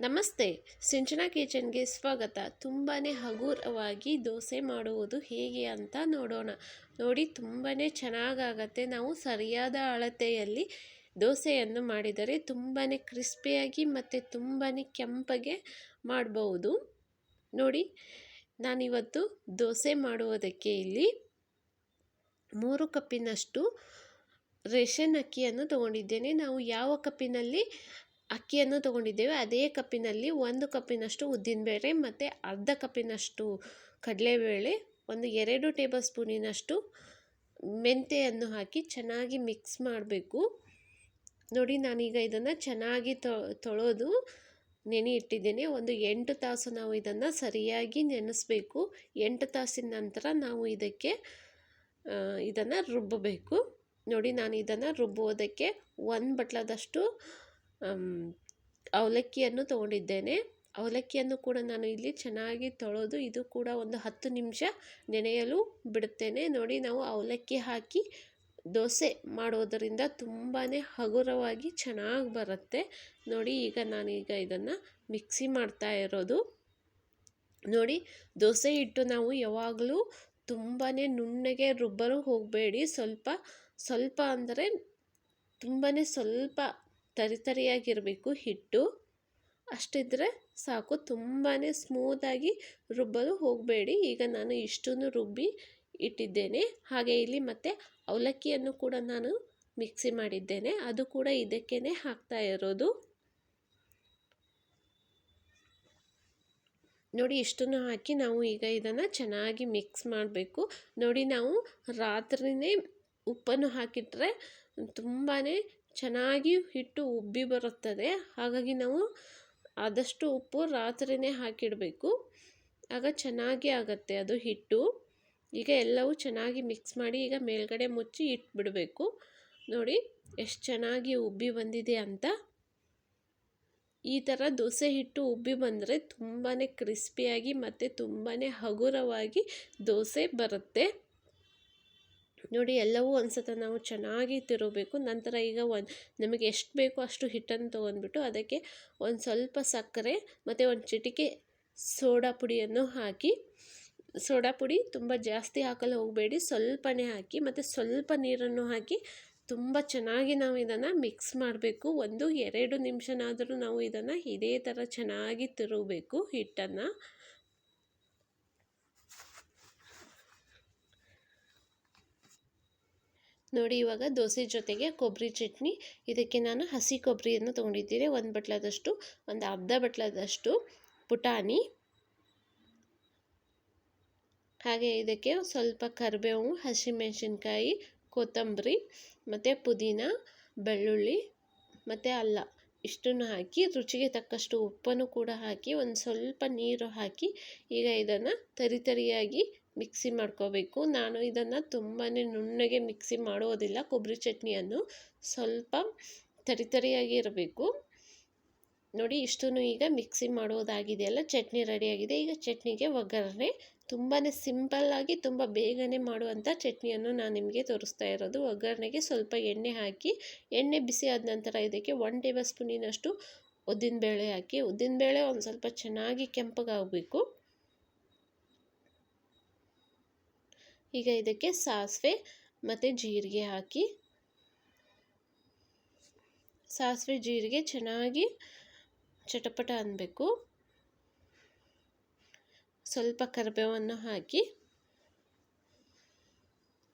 ನಮಸ್ತೆ. ಸಿಂಚನ ಕಿಚನ್ಗೆ ಸ್ವಾಗತ. ತುಂಬಾ ಹಗುರವಾಗಿ ದೋಸೆ ಮಾಡುವುದು ಹೇಗೆ ಅಂತ ನೋಡೋಣ. ನೋಡಿ ತುಂಬಾ ಚೆನ್ನಾಗಾಗತ್ತೆ. ನಾವು ಸರಿಯಾದ ಅಳತೆಯಲ್ಲಿ ದೋಸೆಯನ್ನು ಮಾಡಿದರೆ ತುಂಬಾ ಕ್ರಿಸ್ಪಿಯಾಗಿ ಮತ್ತು ತುಂಬಾ ಕೆಂಪಗೆ ಮಾಡಬಹುದು ನೋಡಿ, ನಾನಿವತ್ತು ದೋಸೆ ಮಾಡುವುದಕ್ಕೆ ಇಲ್ಲಿ ಮೂರು ಕಪ್ಪಿನಷ್ಟು ರೇಷನ್ ಅಕ್ಕಿಯನ್ನು ತಗೊಂಡಿದ್ದೇನೆ. ನಾವು ಯಾವ ಕಪ್ಪಿನಲ್ಲಿ ಅಕ್ಕಿಯನ್ನು ತಗೊಂಡಿದ್ದೇವೆ. ಅದೇ ಕಪ್ಪಿನಲ್ಲಿ ಒಂದು ಕಪ್ಪಿನಷ್ಟು ಉದ್ದಿನಬೇಳೆ ಮತ್ತು ಅರ್ಧ ಕಪ್ಪಿನಷ್ಟು ಕಡಲೆಬೇಳೆ, ಒಂದು ಎರಡು ಟೇಬಲ್ ಸ್ಪೂನಿನಷ್ಟು ಮೆಂತೆಯನ್ನು ಹಾಕಿ ಚೆನ್ನಾಗಿ ಮಿಕ್ಸ್ ಮಾಡಬೇಕು. ನೋಡಿ, ನಾನೀಗ ಇದನ್ನು ಚೆನ್ನಾಗಿ ತೊಳೆದು ನೆನೆ ಇಟ್ಟಿದ್ದೇನೆ. ಒಂದು ಎಂಟು ತಾಸು ನಾವು ಇದನ್ನು ಸರಿಯಾಗಿ ನೆನೆಸಬೇಕು. ಎಂಟು ತಾಸಿನ ನಂತರ ನಾವು ಇದಕ್ಕೆ ಇದನ್ನು ರುಬ್ಬಬೇಕು. ನೋಡಿ, ನಾನು ಇದನ್ನು ರುಬ್ಬುವುದಕ್ಕೆ ಒಂದು ಬಟ್ಲದಷ್ಟು ಅವಲಕ್ಕಿಯನ್ನು ತೊಗೊಂಡಿದ್ದೇನೆ. ಅವಲಕ್ಕಿಯನ್ನು ಕೂಡ ನಾನು ಇಲ್ಲಿ ಚೆನ್ನಾಗಿ ತೊಳೆದು ಇದು ಕೂಡ ಒಂದು ಹತ್ತು ನಿಮಿಷ ನೆನೆಯಲು ಬಿಡುತ್ತೇನೆ. ನೋಡಿ, ನಾವು ಅವಲಕ್ಕಿ ಹಾಕಿ ದೋಸೆ ಮಾಡೋದರಿಂದ ತುಂಬಾ ಹಗುರವಾಗಿ ಚೆನ್ನಾಗಿ ಬರುತ್ತೆ. ನೋಡಿ, ಈಗ ನಾನೀಗ ಇದನ್ನು ಮಿಕ್ಸಿ ಮಾಡ್ತಾ ಇರೋದು. ನೋಡಿ, ದೋಸೆ ಹಿಟ್ಟು ನಾವು ಯಾವಾಗಲೂ ತುಂಬಾ ನುಣ್ಣಗೆ ರುಬ್ಬರು ಹೋಗಬೇಡಿ. ಸ್ವಲ್ಪ ಸ್ವಲ್ಪ ಅಂದರೆ ತುಂಬಾ ಸ್ವಲ್ಪ ತರಿತರಿಯಾಗಿರಬೇಕು ಹಿಟ್ಟು. ಅಷ್ಟಿದ್ರೆ ಸಾಕು. ತುಂಬಾ ಸ್ಮೂತಾಗಿ ರುಬ್ಬಲು ಹೋಗಬೇಡಿ. ಈಗ ನಾನು ಇಷ್ಟನ್ನು ರುಬ್ಬಿ ಇಟ್ಟಿದ್ದೇನೆ. ಹಾಗೆ ಇಲ್ಲಿ ಮತ್ತೆ ಅವಲಕ್ಕಿಯನ್ನು ಕೂಡ ನಾನು ಮಿಕ್ಸಿ ಮಾಡಿದ್ದೇನೆ. ಅದು ಕೂಡ ಇದಕ್ಕೇ ಹಾಕ್ತಾ ಇರೋದು. ನೋಡಿ, ಇಷ್ಟನ್ನು ಹಾಕಿ ನಾವು ಈಗ ಇದನ್ನು ಚೆನ್ನಾಗಿ ಮಿಕ್ಸ್ ಮಾಡಬೇಕು. ನೋಡಿ, ನಾವು ರಾತ್ರಿನೇ ಉಪ್ಪನ್ನು ಹಾಕಿಟ್ರೆ ತುಂಬಾ ಚೆನ್ನಾಗಿ ಹಿಟ್ಟು ಉಬ್ಬಿ ಬರುತ್ತದೆ. ಹಾಗಾಗಿ ನಾವು ಆದಷ್ಟು ಉಪ್ಪು ರಾತ್ರಿಯೇ ಹಾಕಿಡಬೇಕು. ಆಗ ಚೆನ್ನಾಗಿ ಆಗುತ್ತೆ ಅದು ಹಿಟ್ಟು. ಈಗ ಎಲ್ಲವೂ ಚೆನ್ನಾಗಿ ಮಿಕ್ಸ್ ಮಾಡಿ ಈಗ ಮೇಲ್ಗಡೆ ಮುಚ್ಚಿ ಇಟ್ಬಿಡಬೇಕು. ನೋಡಿ ಎಷ್ಟು ಚೆನ್ನಾಗಿ ಉಬ್ಬಿ ಬಂದಿದೆ ಅಂತ. ಈ ಥರ ದೋಸೆ ಹಿಟ್ಟು ಉಬ್ಬಿ ಬಂದರೆ ತುಂಬಾ ಕ್ರಿಸ್ಪಿಯಾಗಿ ಮತ್ತು ತುಂಬಾ ಹಗುರವಾಗಿ ದೋಸೆ ಬರುತ್ತೆ. ನೋಡಿ ಎಲ್ಲವೂ ಒಂದು ನಾವು ಚೆನ್ನಾಗಿ ತಿರುಗಬೇಕು. ನಂತರ ಈಗ ಒಂದು ನಮಗೆ ಎಷ್ಟು ಬೇಕೋ ಅಷ್ಟು ಹಿಟ್ಟನ್ನು ತೊಗೊಂಡ್ಬಿಟ್ಟು ಅದಕ್ಕೆ ಒಂದು ಸ್ವಲ್ಪ ಸಕ್ಕರೆ ಮತ್ತು ಒಂದು ಚಿಟಿಕೆ ಸೋಡಾ ಪುಡಿಯನ್ನು ಹಾಕಿ. ಸೋಡಾ ಪುಡಿ ತುಂಬ ಜಾಸ್ತಿ ಹಾಕಲು ಹೋಗಬೇಡಿ. ಸ್ವಲ್ಪನೇ ಹಾಕಿ ಮತ್ತು ಸ್ವಲ್ಪ ನೀರನ್ನು ಹಾಕಿ ತುಂಬ ಚೆನ್ನಾಗಿ ನಾವು ಇದನ್ನು ಮಿಕ್ಸ್ ಮಾಡಬೇಕು. ಒಂದು ಎರಡು ನಿಮಿಷನಾದರೂ ನಾವು ಇದನ್ನು ಇದೇ ಥರ ಚೆನ್ನಾಗಿ ತಿರುಗಬೇಕು ಹಿಟ್ಟನ್ನು. ನೋಡಿ ಇವಾಗ ದೋಸೆ ಜೊತೆಗೆ ಕೊಬ್ಬರಿ ಚಟ್ನಿ. ಇದಕ್ಕೆ ನಾನು ಹಸಿ ಕೊಬ್ಬರಿಯನ್ನು ತೊಗೊಂಡಿದ್ದೀನಿ. ಒಂದು ಬಟ್ಲದಷ್ಟು, ಒಂದು ಅರ್ಧ ಬಟ್ಲದಷ್ಟು ಪುಟಾಣಿ. ಹಾಗೆ ಇದಕ್ಕೆ ಸ್ವಲ್ಪ ಕರಿಬೇವು, ಹಸಿಮೆಣಸಿನ್ಕಾಯಿ, ಕೊತ್ತಂಬರಿ, ಮತ್ತು ಪುದೀನ, ಬೆಳ್ಳುಳ್ಳಿ, ಮತ್ತು ಅಲ್ಲ. ಇಷ್ಟನ್ನು ಹಾಕಿ, ರುಚಿಗೆ ತಕ್ಕಷ್ಟು ಉಪ್ಪನ್ನು ಕೂಡ ಹಾಕಿ, ಒಂದು ಸ್ವಲ್ಪ ನೀರು ಹಾಕಿ, ಈಗ ಇದನ್ನು ತರಿ ತರಿಯಾಗಿ ಮಿಕ್ಸಿ ಮಾಡ್ಕೋಬೇಕು. ನಾನು ಇದನ್ನು ತುಂಬಾ ನುಣ್ಣಗೆ ಮಿಕ್ಸಿ ಮಾಡೋದಿಲ್ಲ, ಕೊಬ್ಬರಿ ಚಟ್ನಿಯನ್ನು. ಸ್ವಲ್ಪ ತರಿ ತರಿಯಾಗಿ ಇರಬೇಕು. ನೋಡಿ, ಇಷ್ಟನ್ನು ಈಗ ಮಿಕ್ಸಿ ಮಾಡೋದಾಗಿದೆಯಲ್ಲ ಚಟ್ನಿ ರೆಡಿಯಾಗಿದೆ. ಈಗ ಚಟ್ನಿಗೆ ಒಗ್ಗರಣೆ. ತುಂಬಾ ಸಿಂಪಲ್ಲಾಗಿ ತುಂಬ ಬೇಗನೆ ಮಾಡುವಂಥ ಚಟ್ನಿಯನ್ನು ನಾನು ನಿಮಗೆ ತೋರಿಸ್ತಾ ಇರೋದು. ಒಗ್ಗರಣೆಗೆ ಸ್ವಲ್ಪ ಎಣ್ಣೆ ಹಾಕಿ, ಎಣ್ಣೆ ಬಿಸಿ ಆದ ನಂತರ ಇದಕ್ಕೆ ಒನ್ ಟೇಬಲ್ ಸ್ಪೂನಿನಷ್ಟು ಉದ್ದಿನಬೇಳೆ ಹಾಕಿ. ಉದ್ದಿನಬೇಳೆ ಒಂದು ಸ್ವಲ್ಪ ಚೆನ್ನಾಗಿ ಕೆಂಪಗಾಗಬೇಕು. ಈಗ ಇದಕ್ಕೆ ಸಾಸಿವೆ ಮತ್ತು ಜೀರಿಗೆ ಹಾಕಿ. ಸಾಸಿವೆ, ಜೀರಿಗೆ ಚೆನ್ನಾಗಿ ಚಟಪಟ ಅನ್ನಬೇಕು ಸ್ವಲ್ಪ ಕರಿಬೇವನ್ನು ಹಾಕಿ.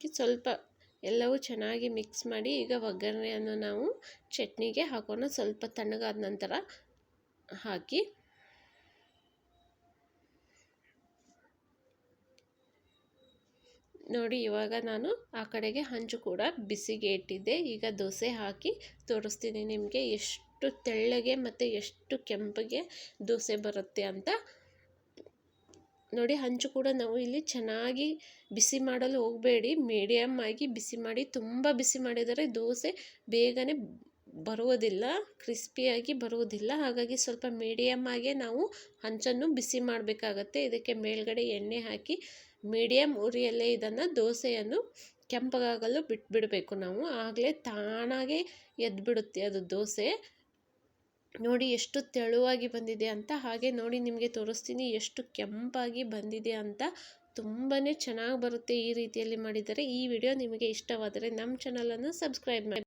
ಸ್ವಲ್ಪ ಎಲ್ಲವೂ ಚೆನ್ನಾಗಿ ಮಿಕ್ಸ್ ಮಾಡಿ ಈಗ ಒಗ್ಗರಣೆಯನ್ನು ನಾವು ಚಟ್ನಿಗೆ ಹಾಕೋಣ. ಸ್ವಲ್ಪ ತಣ್ಣಗಾದ ನಂತರ ಹಾಕಿ. ನೋಡಿ, ಇವಾಗ ನಾನು ಆ ಕಡೆಗೆ ಹಂಚು ಕೂಡ ಬಿಸಿಗೆ ಇಟ್ಟಿದ್ದೆ. ಈಗ ದೋಸೆ ಹಾಕಿ ತೋರಿಸ್ತೀನಿ ನಿಮಗೆ ಎಷ್ಟು ತೆಳ್ಳಗೆ ಮತ್ತು ಎಷ್ಟು ಕೆಂಪಗೆ ದೋಸೆ ಬರುತ್ತೆ ಅಂತ. ನೋಡಿ ಹಂಚು ಕೂಡ ನಾವು ಇಲ್ಲಿ ಚೆನ್ನಾಗಿ ಬಿಸಿ ಮಾಡಲು ಹೋಗಬೇಡಿ. ಮೀಡಿಯಮ್ ಆಗಿ ಬಿಸಿ ಮಾಡಿ, ತುಂಬ ಬಿಸಿ ಮಾಡಿದರೆ ದೋಸೆ ಬೇಗನೆ ಬರುವುದಿಲ್ಲ ಕ್ರಿಸ್ಪಿಯಾಗಿ ಬರುವುದಿಲ್ಲ. ಹಾಗಾಗಿ ಸ್ವಲ್ಪ ಮೀಡಿಯಮ್ ಆಗೇ ನಾವು ಹಂಚನ್ನು ಬಿಸಿ ಮಾಡಬೇಕಾಗತ್ತೆ. ಇದಕ್ಕೆ ಮೇಲ್ಗಡೆ ಎಣ್ಣೆ ಹಾಕಿ ಮೀಡಿಯಮ್ ಉರಿಯಲ್ಲೇ ಇದನ್ನು ದೋಸೆಯನ್ನು ಕೆಂಪಗಾಗಲು ಬಿಟ್ಬಿಡಬೇಕು ನಾವು. ಆಗಲೇ ತಾನಾಗೆ ಎದ್ಬಿಡುತ್ತೆ ಅದು ದೋಸೆ. ನೋಡಿ ಎಷ್ಟು ತೆಳುವಾಗಿ ಬಂದಿದೆ ಅಂತ ಹಾಗೆ ನೋಡಿ ನಿಮಗೆ ತೋರಿಸ್ತೀನಿ ಎಷ್ಟು ಕೆಂಪಾಗಿ ಬಂದಿದೆ ಅಂತ. ತುಂಬಾ ಚೆನ್ನಾಗಿ ಬರುತ್ತೆ ಈ ರೀತಿಯಲ್ಲಿ ಮಾಡಿದರೆ. ಈ ವಿಡಿಯೋ ನಿಮಗೆ ಇಷ್ಟವಾದರೆ ನಮ್ಮ ಚಾನಲನ್ನು ಸಬ್ಸ್ಕ್ರೈಬ್ ಮಾಡಿ.